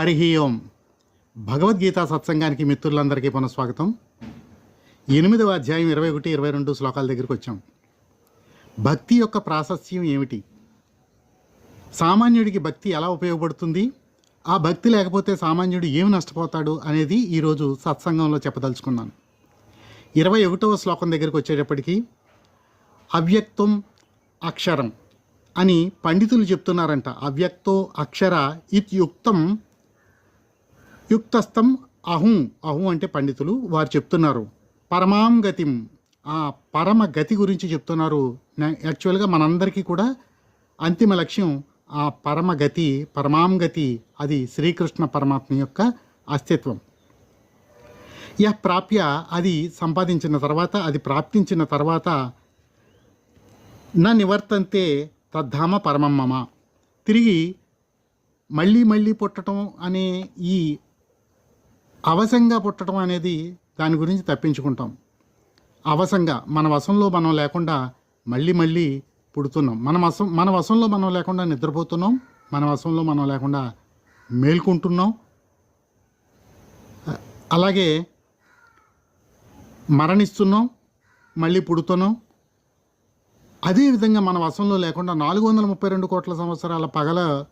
హరి ఓం. భగవద్గీత సత్సంగానికి మిత్రులందరికీ పునఃస్వాగతం. ఎనిమిదవ అధ్యాయం ఇరవై ఒకటి ఇరవై రెండు శ్లోకాల దగ్గరికి వచ్చాం. భక్తి యొక్క ప్రాశస్యం ఏమిటి? సామాన్యుడికి భక్తి ఎలా ఉపయోగపడుతుంది? ఆ భక్తి లేకపోతే సామాన్యుడు ఏమి నష్టపోతాడు అనేది ఈరోజు సత్సంగంలో చెప్పదలుచుకున్నాను. ఇరవై ఒకటవ శ్లోకం దగ్గరికి వచ్చేటప్పటికి అవ్యక్తం అక్షరం అని పండితులు చెప్తున్నారంట. అవ్యక్తో అక్షర ఇత్యుక్తం యుక్తస్థం అహం అహు అంటే పండితులు వారు చెప్తున్నారు. పరమాం గతిం. ఆ పరమ గతి గురించి చెప్తున్నారు. యాక్చువల్గా మనందరికీ కూడా అంతిమ లక్ష్యం ఆ పరమ గతి పరమాం గతి అది శ్రీకృష్ణ పరమాత్మ యొక్క అస్తిత్వం. యహ్ ప్రాప్య అది సంపాదించిన తర్వాత అది ప్రాప్తించిన తర్వాత నా నివర్తంతే తద్ధామ పరమం మమ. తిరిగి మళ్ళీ మళ్ళీ పుట్టడం అనే ఈ అవసంగా పుట్టడం అనేది దాని గురించి తప్పించుకుంటాం. అవసంగా మన వశంలో మనం లేకుండా మళ్ళీ మళ్ళీ పుడుతున్నాం. మన వశం మన వశంలో మనం లేకుండా నిద్రపోతున్నాం. మన వశంలో మనం లేకుండా మేల్కుంటున్నాం. అలాగే మరణిస్తున్నాం. మళ్ళీ పుడుతున్నాం. అదేవిధంగా మన వశంలో లేకుండా నాలుగు వందల ముప్పై రెండు కోట్ల సంవత్సరాల పగల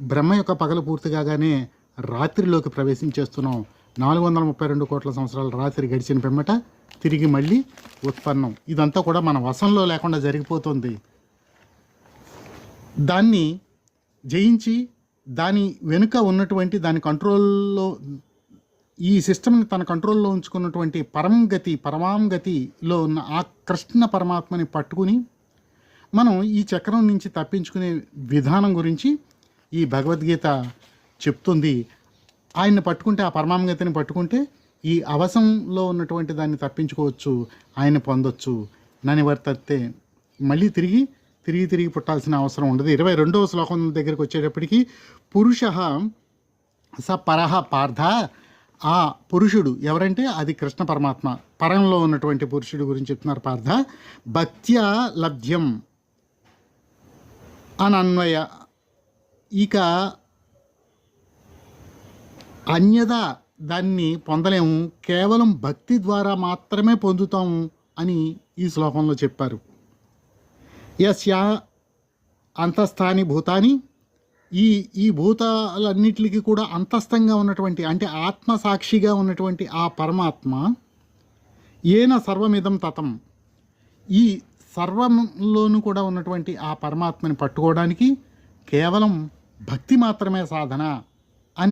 బ్రహ్మ యొక్క పగలు పూర్తి కాగానే రాత్రిలోకి ప్రవేశించేస్తున్నాం. నాలుగు వందల ముప్పై రెండు కోట్ల సంవత్సరాల రాత్రి గడిచిన పిమ్మట తిరిగి మళ్ళీ ఉత్పన్నం. ఇదంతా కూడా మన వశంలో లేకుండా జరిగిపోతుంది. దాన్ని జయించి దాని వెనుక ఉన్నటువంటి దాని కంట్రోల్లో ఈ సిస్టమ్ని తన కంట్రోల్లో ఉంచుకున్నటువంటి పరంగతి గతి గతిలో ఉన్న ఆ కృష్ణ పరమాత్మని పట్టుకుని మనం ఈ చక్రం నుంచి తప్పించుకునే విధానం గురించి ఈ భగవద్గీత చెప్తుంది. ఆయన్ని పట్టుకుంటే ఆ పరమాంగతిని పట్టుకుంటే ఈ అవసంలో ఉన్నటువంటి దాన్ని తప్పించుకోవచ్చు ఆయన పొందొచ్చు. నని వర్తత్తే మళ్ళీ తిరిగి తిరిగి తిరిగి పుట్టాల్సిన అవసరం ఉండదు. ఇరవై రెండవ శ్లోకం దగ్గరికి వచ్చేటప్పటికి పురుష స పరహ పార్థ ఆ పురుషుడు ఎవరంటే అది కృష్ణ పరమాత్మ. పరంలో ఉన్నటువంటి పురుషుడు గురించి చెప్తున్నారు పార్థ. భక్త్యా లభ్యం అనన్వయ. ఇక అన్యదా దాన్ని పొందలేము కేవలం భక్తి ద్వారా మాత్రమే పొందుతాము అని ఈ శ్లోకంలో చెప్పారు. యస్యా అంతస్థాని భూతాని. ఈ ఈ భూతాలన్నిటికీ కూడా అంతస్థంగా ఉన్నటువంటి అంటే ఆత్మ సాక్షిగా ఉన్నటువంటి ఆ పరమాత్మ ఏన సర్వమిదం తతం. ఈ సర్వంలోనూ కూడా ఉన్నటువంటి ఆ పరమాత్మని పట్టుకోవడానికి కేవలం భక్తి మాత్రమే సాధన.